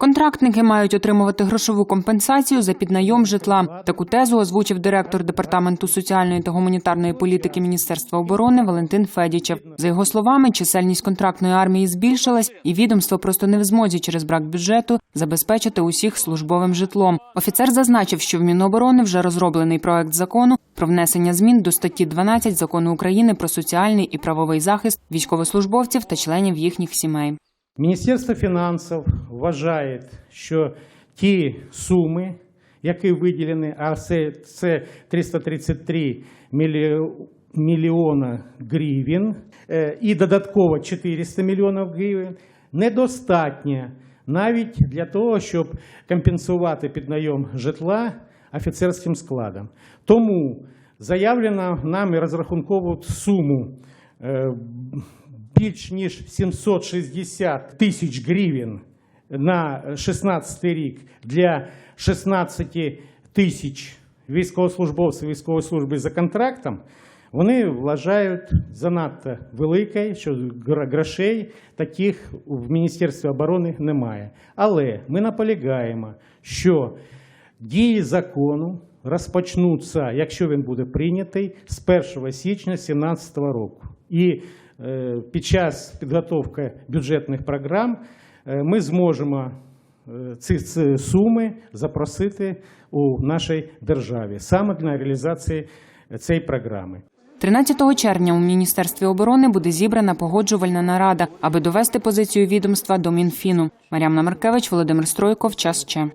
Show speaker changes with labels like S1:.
S1: Контрактники мають отримувати грошову компенсацію за піднайом житла. Таку тезу озвучив директор департаменту соціальної та гуманітарної політики Міністерства оборони Валентин Федічев. За його словами, чисельність контрактної армії збільшилась, і відомство просто не в змозі через брак бюджету забезпечити усіх службовим житлом. Офіцер зазначив, що в Міноборони вже розроблений проект закону про внесення змін до статті 12 закону України про соціальний і правовий захист військовослужбовців та членів їхніх сімей.
S2: Міністерство фінансів вважає, що ті суми, які виділені, а це, це 333 мільйона гривень е, і додатково 400 мільйонів гривень, недостатньо навіть для того, щоб компенсувати піднайом житла офіцерським складом. Тому заявлено нами розрахункову суму е, більш ніж 760 тисяч гривень на 16 рік для 16 тисяч військовослужбовців військової служби за контрактом, вони вважають занадто великою, що грошей таких в Міністерстві оборони немає. Але ми наполягаємо, що дії закону розпочнуться, якщо він буде прийнятий, з 1 січня 2017 року. І під час підготовки бюджетних програм е, ми зможемо е, ці, суми запросити у нашій державі саме для реалізації цієї програми.
S1: 13 червня у Міністерстві оборони буде зібрана погоджувальна нарада, аби довести позицію відомства до Мінфіну. Мар'ямна Маркевич, Володимир Стройков. Час ще.